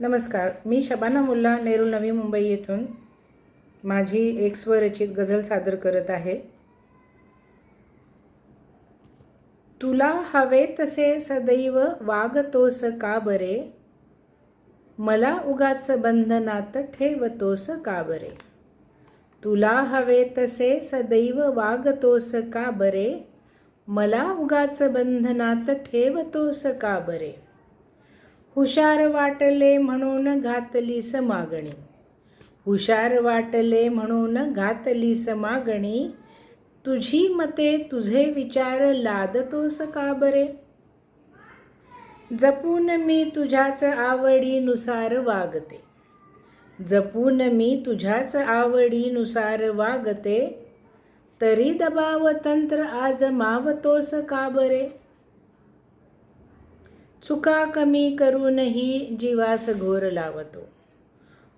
नमस्कार मी शबाना मुल्ला नेहरू नवी मुंबई येथून. माझी एक स्वरचित गझल सादर करत आहे. तुला हवे तसे सदैव वागतोस का बरे? मला उगाच बंधनात ठेवतोस का बरे? तुला हवे तसे सदैव वागतोस का बरे? मला उगाच बंधनात ठेवतोस का बरे? हुशार वाटले म्हणून घातली समागणी हुशार वाटले म्हणून घातली समागणी तुझी मते तुझे विचार लादतोस का बरे? जपून मी तुझ्याच आवडीनुसार वागते. जपून मी तुझ्याच आवडीनुसार वागते. तरी दबाव तंत्र आज मावतोस का बरे? चुका कमी करूनही जीवास घोर लावतो.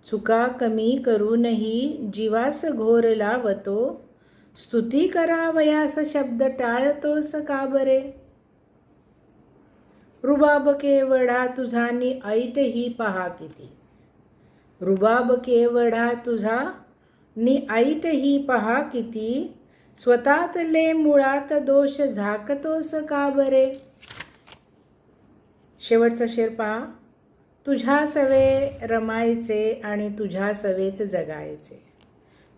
चुका कमी करूनही जीवास घोर लावतो. स्तुती करावयास शब्द टाळतोस का बरे? रुबाब केवढा तुझा नि ऐटही पहा किती. रुबाब केवढा तुझा नि ऐटही पहा किती. स्वतातले मुळात दोष झाकतोस का बरे? शेवटचा शेर पहा. तुझ्या सवे रमायचे आणि तुझ्या सवेच जगायचे.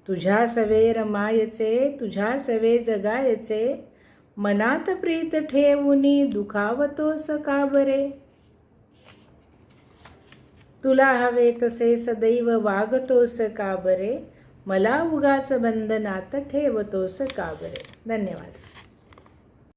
तुझ्या सवे रमायचे तुझ्या सवे जगायचे. मनात प्रीत ठेवूनी दुखावतोस का बरे तुला हवे तसे सदैव वागतोस का बरे मला उगाच बंधनात ठेवतोस का बरे धन्यवाद.